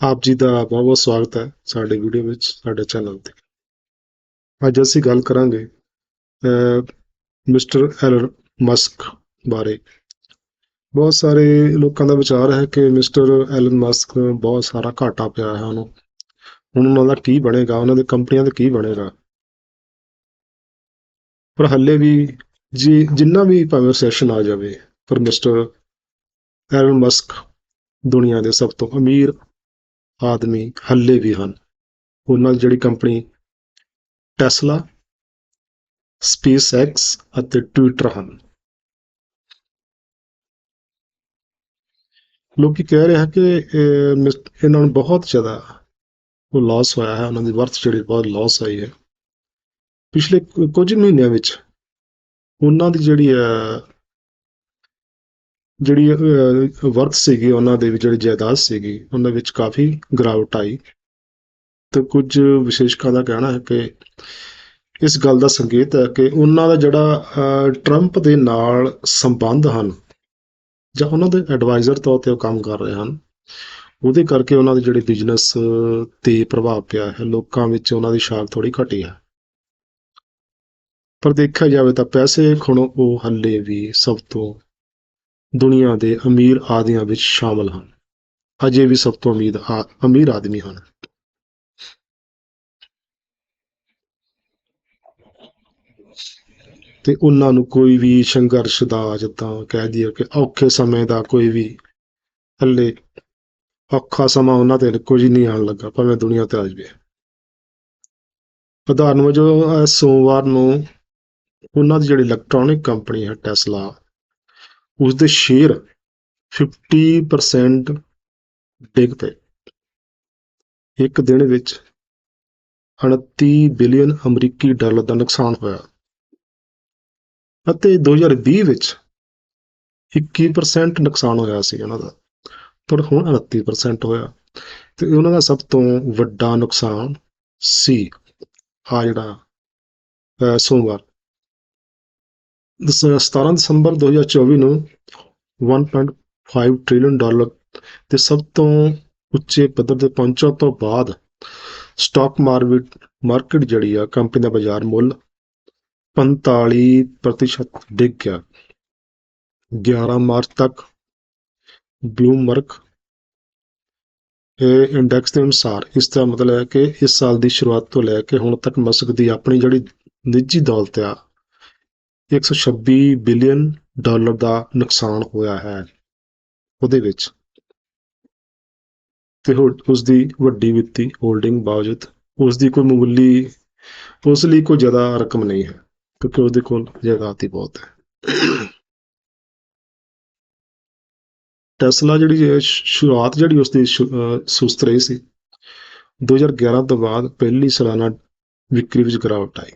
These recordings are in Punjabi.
ਆਪ ਜੀ ਦਾ ਬਹੁਤ ਬਹੁਤ ਸਵਾਗਤ ਹੈ ਸਾਡੇ ਵੀਡੀਓ ਵਿੱਚ, ਸਾਡੇ ਚੈਨਲ ਤੇ। ਅੱਜ ਅਸੀਂ ਗੱਲ ਕਰਾਂਗੇ ਮਿਸਟਰ ਐਲਨ ਮਸਕ ਬਾਰੇ। ਬਹੁਤ ਸਾਰੇ ਲੋਕਾਂ ਦਾ ਵਿਚਾਰ ਹੈ ਕਿ ਮਿਸਟਰ ਐਲਨ ਮਸਕ ਬਹੁਤ ਸਾਰਾ ਘਾਟਾ ਪਿਆ ਹੈ ਉਹਨੂੰ। ਹੁਣ ਉਹਨਾਂ ਦਾ ਕੀ ਬਣੇਗਾ, ਉਹਨਾਂ ਦੇ ਕੰਪਨੀਆਂ ਦਾ ਕੀ ਬਣੇਗਾ? ਪਰ ਹੱਲੇ ਵੀ ਜੀ, ਜਿੰਨਾ ਵੀ ਭਾਵੇਂ ਸੈਸ਼ਨ ਆ ਜਾਵੇ, ਪਰ ਮਿਸਟਰ ਐਲਨ ਮਸਕ ਦੁਨੀਆ ਦੇ ਸਭ ਤੋਂ ਅਮੀਰ ਆਦਮੀ ਹੱਲੇ ਵੀ ਹਨ। ਉਹਨਾਂ ਦੀ ਜਿਹੜੀ ਕੰਪਨੀ ਟੈਸਲਾ ਸਪੇਸ ਐਕਸ ਅਤੇ ਟਵਿੱਟਰ ਹਨ। ਲੋਕੀ ਕਹਿ ਰਹੇ ਹਨ ਕਿ ਮਿਸ- ਇਹਨਾਂ ਨੂੰ ਬਹੁਤ ਜ਼ਿਆਦਾ ਉਹ ਲਾਸ ਹੋਇਆ ਹੈ। ਉਹਨਾਂ ਦੀ ਵਰਥ ਜਿਹੜੀ ਬਹੁਤ ਲਾਸ ਆਈ ਹੈ। ਪਿਛਲੇ ਕੁਝ ਮਹੀਨਿਆਂ ਵਿੱਚ ਉਹਨਾਂ ਦੀ ਜਿਹੜੀ ਹੈ ਜਿਹੜੀ ਵਰਤ ਸੀਗੀ, ਉਹਨਾਂ ਦੇ ਵੀ ਜਿਹੜੀ ਜਾਇਦਾਦ ਸੀਗੀ, ਉਹਨਾਂ ਵਿੱਚ ਕਾਫੀ ਗਿਰਾਵਟ ਆਈ। ਤੇ ਕੁਝ ਵਿਸ਼ੇਸ਼ਕਾਂ ਦਾ ਕਹਿਣਾ ਹੈ ਕਿ ਇਸ ਗੱਲ ਦਾ ਸੰਕੇਤ ਹੈ ਕਿ ਉਹਨਾਂ ਦਾ ਜਿਹੜਾ ਟਰੰਪ ਦੇ ਨਾਲ ਸੰਬੰਧ ਹਨ, ਜਾਂ ਉਹਨਾਂ ਦੇ ਐਡਵਾਈਜ਼ਰ ਤੌਰ ਤੇ ਉਹ ਕੰਮ ਕਰ ਰਹੇ ਹਨ, ਉਹਦੇ ਕਰਕੇ ਉਹਨਾਂ ਦੇ ਜਿਹੜੇ ਬਿਜ਼ਨਸ ਤੇ ਪ੍ਰਭਾਵ ਪਿਆ ਹੈ, ਲੋਕਾਂ ਵਿੱਚ ਉਹਨਾਂ ਦੀ ਸ਼ਾਖ ਥੋੜੀ ਘਟੀ ਹੈ। ਪਰ ਦੇਖਿਆ ਜਾਵੇ ਤਾਂ ਪੈਸੇ ਖਣੋ ਉਹ ਹੱਲੇ ਵੀ ਸਭ ਤੋਂ ਦੁਨੀਆ ਦੇ ਅਮੀਰ ਆਦਮੀਆਂ ਵਿੱਚ ਸ਼ਾਮਲ ਹਨ। ਅਜੇ ਵੀ ਸਭ ਤੋਂ ਅਮੀਰ ਅਮੀਰ ਆਦਮੀ ਹਨ। ਤੇ ਉਹਨਾਂ ਨੂੰ ਕੋਈ ਵੀ ਸੰਘਰਸ਼ ਦਾ ਜਿੱਦਾਂ ਕਹਿ ਦਈਏ ਕਿ ਔਖੇ ਸਮੇਂ ਦਾ ਕੋਈ ਵੀ ਹੱਲੇ ਔਖਾ ਸਮਾਂ ਉਹਨਾਂ ਤੇ ਕੁਝ ਨਹੀਂ ਆਉਣ ਲੱਗਾ, ਭਾਵੇਂ ਦੁਨੀਆ ਤੇ ਆ ਜਾਵੇ। ਉਦਾਹਰਨ ਵਜੋਂ ਸੋਮਵਾਰ ਨੂੰ ਉਹਨਾਂ ਦੀ ਜਿਹੜੀ ਇਲੈਕਟ੍ਰੋਨਿਕ ਕੰਪਨੀ ਹੈ ਟੈਸਲਾ ਉਸ ਦੇ ਸ਼ੇਅਰ 50% ਡਿੱਗ ਪਏ। ਇੱਕ ਦਿਨ ਵਿੱਚ 29 ਬਿਲੀਅਨ ਅਮਰੀਕੀ ਡਾਲਰ ਦਾ ਨੁਕਸਾਨ ਹੋਇਆ ਅਤੇ 2020 ਵਿੱਚ 21% ਨੁਕਸਾਨ ਹੋਇਆ ਸੀ ਉਹਨਾਂ ਦਾ, ਪਰ ਹੁਣ 29% ਹੋਇਆ ਤੇ ਉਹਨਾਂ ਦਾ ਸਭ ਤੋਂ ਵੱਡਾ ਨੁਕਸਾਨ ਸੀ ਆ ਜਿਹੜਾ ਸੋਮਵਾਰ। 17 ਦਸੰਬਰ 2024 ਨੂੰ 1.5 ਟ੍ਰਿਲੀਅਨ ਡਾਲਰ ਦੇ ਸਭ ਤੋਂ ਉੱਚੇ ਪੱਧਰ ਤੇ ਪਹੁੰਚਣ ਤੋਂ ਬਾਅਦ ਸਟਾਕ ਮਾਰਕੀਟ ਮਾਰਕੀਟ ਜਿਹੜੀ ਆ ਕੰਪਨੀ ਦਾ ਬਾਜ਼ਾਰ ਮੁੱਲ 45% ਡਿੱਗ ਗਿਆ। 11 ਮਾਰਚ ਤੱਕ ਬਲੂਮਬਰਗ ਇਹ ਇੰਡੈਕਸ ਦੇ ਅਨੁਸਾਰ ਇਸ ਦਾ ਮਤਲਬ ਹੈ ਕਿ ਇਸ ਸਾਲ ਦੀ ਸ਼ੁਰੂਆਤ ਤੋਂ ਲੈ ਕੇ ਹੁਣ ਤੱਕ ਮਸਕ ਦੀ ਆਪਣੀ ਜਿਹੜੀ ਨਿੱਜੀ ਦੌਲਤ ਆ 126 ਬਿਲੀਅਨ ਡਾਲਰ ਦਾ ਨੁਕਸਾਨ ਹੋਇਆ ਹੈ ਉਹਦੇ ਵਿੱਚ। ਤੇ ਹੋਰ ਉਸ ਦੀ ਵੱਡੀ ਵਿੱਤੀ ਹੋਲਡਿੰਗ ਬਾਵਜੂਦ ਉਸ ਦੀ ਕੋਈ ਮਾਮੂਲੀ, ਉਸ ਲਈ ਕੋਈ ਜ਼ਿਆਦਾ ਰਕਮ ਨਹੀਂ ਹੈ, ਕਿਉਂਕਿ ਉਹਦੇ ਕੋਲ ਜਾਇਦਾਦ ਹੀ ਬਹੁਤ ਹੈ। ਟੈਸਲਾ ਜਿਹੜੀ ਸ਼ੁਰੂਆਤ ਜਿਹੜੀ ਉਸ ਦੀ ਸੁਸਤ ਰਹੀ ਸੀ 2011 ਤੋਂ ਬਾਅਦ ਪਹਿਲੀ ਸਾਲਾਨਾ ਵਿਕਰੀ ਵਿੱਚ ਗਿਰਾਵਟ ਆਈ।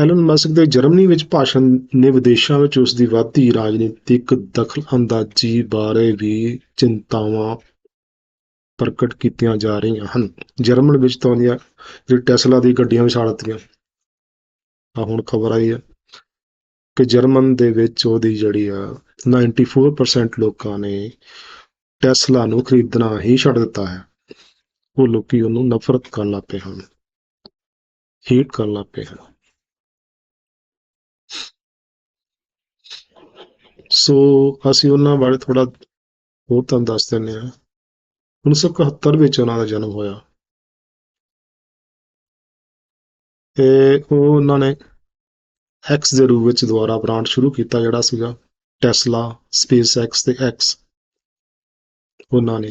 ਐਲਨ ਮਸਕ ਦੇ ਜਰਮਨੀ ਵਿੱਚ ਭਾਸ਼ਣ ਨੇ ਵਿਦੇਸ਼ਾਂ ਵਿੱਚ ਉਸ ਦੀ ਵਧਦੀ ਰਾਜਨੀਤਿਕ ਦਖਲ-ਅੰਦਾਜ਼ੀ ਬਾਰੇ ਵੀ ਚਿੰਤਾਵਾਂ ਪ੍ਰਗਟ ਕੀਤੀਆਂ ਜਾ ਰਹੀਆਂ ਹਨ। ਜਰਮਨ ਵਿੱਚ ਤਾਂ ਉਹਦੀਆਂ ਜਿਹੜੀ ਟੈਸਲਾ ਦੀ ਗੱਡੀਆਂ ਵਿਛਾੜ ਦਿੱਤੀਆਂ। ਆ ਹੁਣ ਖਬਰ ਆਈ ਹੈ ਕਿ ਜਰਮਨ ਦੇ ਵਿੱਚ ਉਹਦੀ ਜਿਹੜੀ ਆ 94% ਲੋਕਾਂ ਨੇ ਟੈਸਲਾ ਨੂੰ ਖਰੀਦਣਾ ਹੀ ਛੱਡ ਦਿੱਤਾ ਹੈ। ਉਹ ਲੋਕੀ ਉਹਨੂੰ ਨਫ਼ਰਤ ਕਰਨ ਲੱਗ ਪਏ ਹਨ। ਹੇਟ ਕਰਨ ਲੱਗ ਪਏ ਹਨ। ਸੋ ਅਸੀਂ ਉਹਨਾਂ ਬਾਰੇ ਥੋੜਾ ਹੋਰ ਤੁਹਾਨੂੰ ਦੱਸ ਦਿੰਦੇ ਹਾਂ। 1971 ਵਿੱਚ ਉਹਨਾਂ ਦਾ ਜਨਮ ਹੋਇਆ। ਤੇ ਉਹ ਉਹਨਾਂ ਨੇ ਐਕਸ ਦੇ ਰੂਪ ਵਿੱਚ ਦੁਬਾਰਾ ਬ੍ਰਾਂਡ ਸ਼ੁਰੂ ਕੀਤਾ, ਜਿਹੜਾ ਸੀਗਾ ਟੈਸਲਾ ਸਪੇਸ ਐਕਸ ਤੇ ਐਕਸ ਉਹਨਾਂ ਨੇ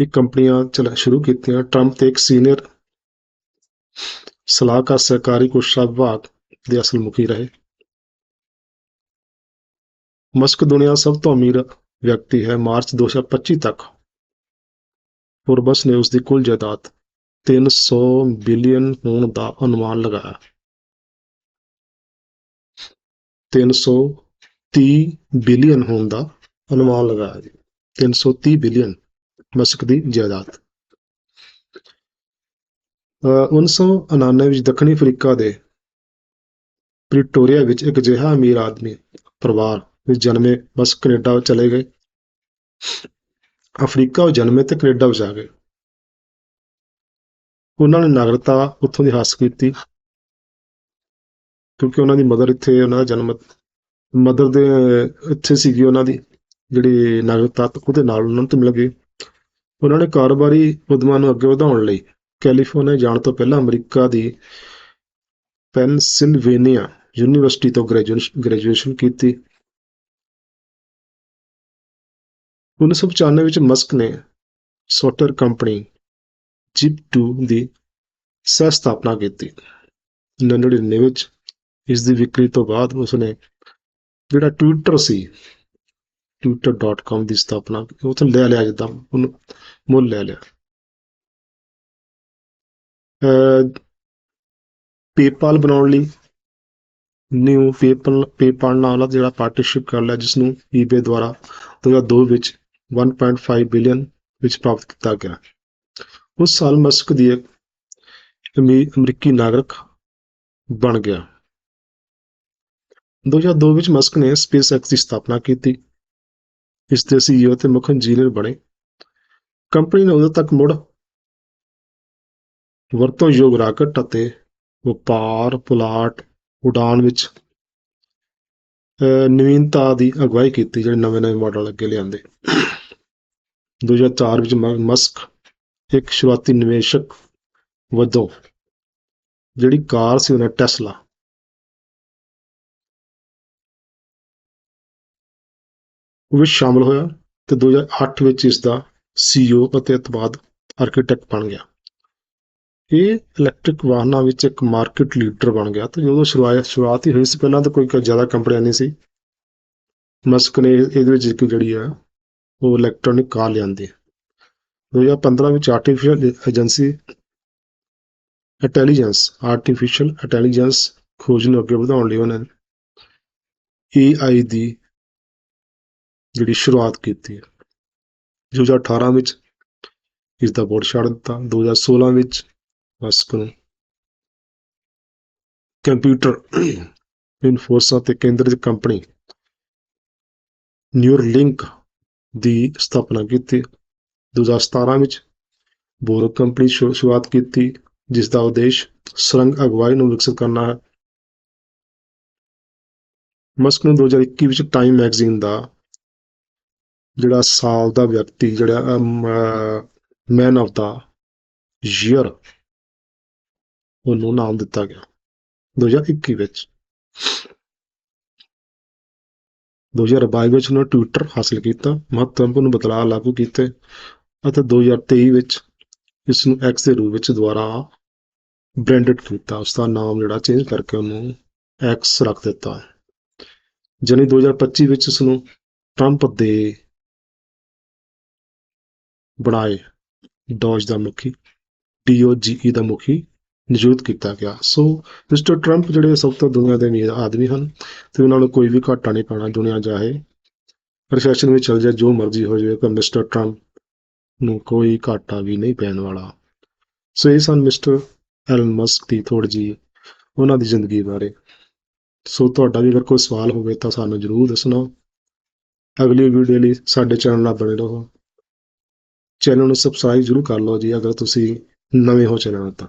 ਇਹ ਕੰਪਨੀਆਂ ਚਲਾ ਸ਼ੁਰੂ ਕੀਤੀਆਂ। ਟਰੰਪ ਤੇ ਇੱਕ ਸੀਨੀਅਰ ਸਲਾਹਕਾਰ ਸਰਕਾਰੀ ਕੋਸ਼ਾ ਵਿਭਾਗ ਦੇ ਅਸਲ ਮੁਖੀ ਰਹੇ। ਮਸਕ ਦੁਨੀਆ ਸਭ ਤੋਂ ਅਮੀਰ ਵਿਅਕਤੀ ਹੈ, ਮਾਰਚ 2025 ਤੱਕ। ਫੋਰਬਸ ਨੇ ਉਸ ਦੀ ਕੁੱਲ ਜਾਇਦਾਦ 300 ਬਿਲੀਅਨ ਹੋਣ ਦਾ ਅਨੁਮਾਨ ਲਗਾਇਆ। 330 ਬਿਲੀਅਨ ਹੋਣ ਦਾ ਅਨੁਮਾਨ ਲਗਾਇਆ ਜੀ। 330 ਬਿਲੀਅਨ ਮਸਕ ਦੀ ਜਾਇਦਾਦ। ਅਹ 1999 ਵਿੱਚ ਦੱਖਣੀ ਅਫਰੀਕਾ ਦੇ ਪ੍ਰੀਟੋਰੀਆ ਵਿੱਚ ਇੱਕ ਅਜਿਹਾ ਅਮੀਰ ਆਦਮੀ ਪਰਿਵਾਰ ਵਿੱਚ ਜਨਮੇ, ਬਸ ਕੈਨੇਡਾ ਚਲੇ ਗਏ। ਅਫਰੀਕਾ ਵਿੱਚ ਜਨਮੇ ਤੇ ਕੈਨੇਡਾ ਵਿੱਚ ਆ ਗਏ। ਉਹਨਾਂ ਨੇ ਨਾਗਰਿਕਤਾ ਉੱਥੋਂ ਦੀ ਹਾਸਲ ਕੀਤੀ, ਕਿਉਂਕਿ ਉਹਨਾਂ ਦੀ ਮਦਰ ਇੱਥੇ, ਉਹਨਾਂ ਦਾ ਜਨਮ ਮਦਰ ਦੇ ਇੱਥੇ ਸੀਗੀ ਉਹਨਾਂ ਦੀ, ਜਿਹੜੀ ਨਾਗਰਿਕਤਾ ਉਹਦੇ ਨਾਲ ਉਹਨਾਂ ਨੂੰ ਤੇ ਮਿਲ ਗਈ। ਉਹਨਾਂ ਨੇ ਕਾਰੋਬਾਰੀ ਉਦਮਾਂ ਨੂੰ ਅੱਗੇ ਵਧਾਉਣ ਲਈ ਕੈਲੀਫੋਰਨੀਆ ਜਾਣ ਤੋਂ ਪਹਿਲਾਂ ਅਮਰੀਕਾ ਦੀ ਪੈਨਸਿਲਵੇਨੀਆ ਯੂਨੀਵਰਸਿਟੀ ਤੋਂ ਗ੍ਰੈਜੂਏਸ਼ਨ ਕੀਤੀ। 1995 ਵਿੱਚ ਮਸਕ ਨੇ ਸੌਫਟਵੇਅਰ ਕੰਪਨੀ ਜਿਪ2 ਦੀ ਸਹ ਸਥਾਪਨਾ ਕੀਤੀ 99 ਵਿੱਚ ਇਸ ਦੀ ਵਿਕਰੀ ਤੋਂ ਬਾਅਦ ਉਸਨੇ ਜਿਹੜਾ ਟਵਿੱਟਰ ਸੀ twitter.com ਦੀ ਸਥਾਪਨਾ ਉਹ ਤੋਂ ਲੈ ਲਿਆ ਜਿੱਦਾਂ ਉਹਨੂੰ ਮੁੱਲ ਲੈ ਲਿਆ। ਪੇਪਾਲ ਬਣਾਉਣ ਲਈ ਨਿਊ ਪੇਪਲ ਪੇਪਾਲ ਨਾਲ ਜਿਹੜਾ ਪਾਰਟਨਰਸ਼ਿਪ ਕਰ ਲਿਆ ਜਿਸ ਨੂੰ eBay ਦੁਆਰਾ 2002 ਵਿੱਚ 1.5 ਬਿਲੀਅਨ ਵਿੱਚ ਪ੍ਰਾਪਤ ਕੀਤਾ ਗਿਆ। ਉਸ ਸਾਲ ਮਸਕ ਦੀ ਇੱਕ ਅਮਰੀਕੀ ਨਾਗਰਿਕ ਬਣ ਗਿਆ। 2002 ਵਿੱਚ ਮਸਕ ਨੇ SpaceX ਦੀ ਸਥਾਪਨਾ ਕੀਤੀ। ਇਸ ਦੇ CEO ਤੇ ਮੁੱਖ ਇੰਜੀਨੀਅਰ ਬਣੇ। ਕੰਪਨੀ ਨੇ ਉਦੋਂ ਤੱਕ ਮੁੜ ਵਰਤੋਂ ਯੋਗ ਰਾਕਟ ਅਤੇ ਵਪਾਰ ਪੁਲਾਟ ਉਡਾਨ ਵਿੱਚ ਅਹ, ਨਵੀਨਤਾ ਦੀ ਅਗਵਾਈ ਕੀਤੀ ਜਿਹੜੇ ਨਵੇਂ ਨਵੇਂ ਮਾਡਲ ਅੱਗੇ ਲਿਆਂਦੇ। 2004 ਵਿੱਚ ਮਸਕ ਇੱਕ ਸ਼ੁਰੂਆਤੀ ਨਿਵੇਸ਼ਕ ਵਜੋਂ ਜਿਹੜੀ ਕਾਰ ਸੀ ਉਹਨਾਂ ਟੈਸਲਾ। ਉਹ ਵਿੱਚ ਸ਼ਾਮਲ ਹੋਇਆ ਤੇ 2008 ਵਿੱਚ ਇਸ ਦਾ CEO ਅਤੇ ਉਤਪਾਦ ਆਰਕੀਟੈਕਟ ਬਣ ਗਿਆ। ਇਹ ਇਲੈਕਟ੍ਰਿਕ ਵਾਹਨਾਂ ਵਿੱਚ ਇੱਕ ਮਾਰਕੀਟ ਲੀਡਰ ਬਣ ਗਿਆ ਤੇ ਜਦੋਂ ਸ਼ੁਰੂਆਤ ਸ਼ੁਰੂਆਤ ਹੀ ਹੋਈ ਸੀ, ਪਹਿਲਾਂ ਤਾਂ ਕੋਈ ਜ਼ਿਆਦਾ ਕੰਪਨੀਆਂ ਨਹੀਂ ਸੀ। ਮਸਕ ਨੇ ਇਹਦੇ ਵਿੱਚ ਇੱਕ ਜਿਹੜੀ ਹੈ ਉਹ ਇਲੈਕਟ੍ਰੋਨਿਕ ਕਾਰ ਲਿਆਂਦੀ। 2015 ਵਿੱਚ artificial agency intelligence artificial intelligence ਖੋਜ ਨੂੰ ਅੱਗੇ ਵਧਾਉਣ ਲਈ ਉਹਨਾਂ ਨੇ AI ਦੀ ਜਿਹੜੀ ਸ਼ੁਰੂਆਤ ਕੀਤੀ। 2018 ਵਿੱਚ ਇਸ ਦਾ ਬੋਰਡ ਛੱਡ ਦਿੱਤਾ। 2016 ਵਿੱਚ ਮਸਕ ਨੂੰ ਕੰਪਿਊਟਰ ਇਨਫੋਰਸਾਂ ਤੇ ਕੇਂਦਰਿਤ ਕੰਪਨੀ ਨਿਊਰਲਿੰਕ ਦੀ ਸਥਾਪਨਾ ਕੀਤੀ। 2017 ਵਿੱਚ ਬੋਰਕ ਕੰਪਨੀ ਸ਼ੁਰੂਆਤ ਕੀਤੀ ਜਿਸ ਦਾ ਉਦੇਸ਼ ਸੁਰੰਗ ਅਗਵਾਈ ਨੂੰ ਵਿਕਸਿਤ ਕਰਨਾ ਹੈ। ਮਸਕ ਨੂੰ 2021 ਵਿੱਚ ਟਾਈਮ ਮੈਗਜ਼ੀਨ ਦਾ ਜਿਹੜਾ ਸਾਲ ਦਾ ਵਿਅਕਤੀ, ਜਿਹੜਾ ਮੈਨ ਆਫ ਦਾ ਈਅਰ ਉਹਨੂੰ ਨਾਮ ਦਿੱਤਾ ਗਿਆ। 2021 ਵਿੱਚ 2022 ਵਿੱਚ ਉਹਨੇ ਟਵਿੱਟਰ ਹਾਸਲ ਕੀਤਾ ਮਹੱਤਵਪੂਰਨ ਬਦਲਾਅ ਲਾਗੂ ਕੀਤੇ ਅਤੇ 2023 ਵਿੱਚ ਇਸ ਨੂੰ ਐਕਸ ਦੇ ਰੂਪ ਵਿੱਚ ਦੁਬਾਰਾ ਬ੍ਰਾਂਡਡ ਕੀਤਾ, ਉਸ ਦਾ ਨਾਮ ਜਿਹੜਾ ਚੇਂਜ ਕਰਕੇ ਉਹਨੂੰ ਐਕਸ ਰੱਖ ਦਿੱਤਾ ਜਨੀ 2025 ਵਿੱਚ ਉਸ ਨੂੰ ਟਰੰਪ ਦੇ ਬਣਾਏ ਡੌਜ ਦਾ ਮੁਖੀ ਡੀਓਜੀਈ ਦਾ ਮੁਖੀ ਨਿਯੁਕਤ ਕੀਤਾ ਗਿਆ। ਸੋ ਮਿਸਟਰ ਟਰੰਪ ਜਿਹੜੇ ਸਭ ਤੋਂ ਦੁਨੀਆ ਦੇ ਅਮੀਰ ਆਦਮੀ ਹਨ ਤੇ ਉਹਨਾਂ ਨੂੰ ਕੋਈ ਵੀ ਘਾਟਾ ਨਹੀਂ ਪਾਣਾ ਦੁਨੀਆ ਚਾਹੇ ਪ੍ਰਸ਼ਾਸਨ ਵਿੱਚ ਚਲ ਜਾਏ, ਜੋ ਮਰਜ਼ੀ ਹੋ ਜਾਵੇ, ਪਰ ਮਿਸਟਰ ਟਰੰਪ ਨੂੰ ਕੋਈ ਘਾਟਾ ਵੀ ਨਹੀਂ ਪੈਣ ਵਾਲਾ। ਸੋ ਇਹ ਸਨ ਮਿਸਟਰ ਐਲਨ ਮਸਕ ਦੀ ਥੋੜੀ ਜੀ ਉਹਨਾਂ ਦੀ ਜ਼ਿੰਦਗੀ ਬਾਰੇ। ਸੋ ਤੁਹਾਡਾ ਵੀ ਅਗਰ ਕੋਈ ਸਵਾਲ ਹੋਵੇ ਤਾਂ ਸਾਨੂੰ ਜ਼ਰੂਰ ਦੱਸਣਾ। ਅਗਲੀ ਵੀਡੀਓ ਲਈ ਸਾਡੇ ਚੈਨਲ ਨਾਲ ਬਣੇ ਰਹੋ। ਚੈਨਲ ਨੂੰ ਸਬਸਕ੍ਰਾਈਬ ਜ਼ਰੂਰ ਕਰ ਲਓ ਜੀ, ਅਗਰ ਤੁਸੀਂ ਨਵੇਂ ਹੋ ਚੈਨਲ ਤਾਂ।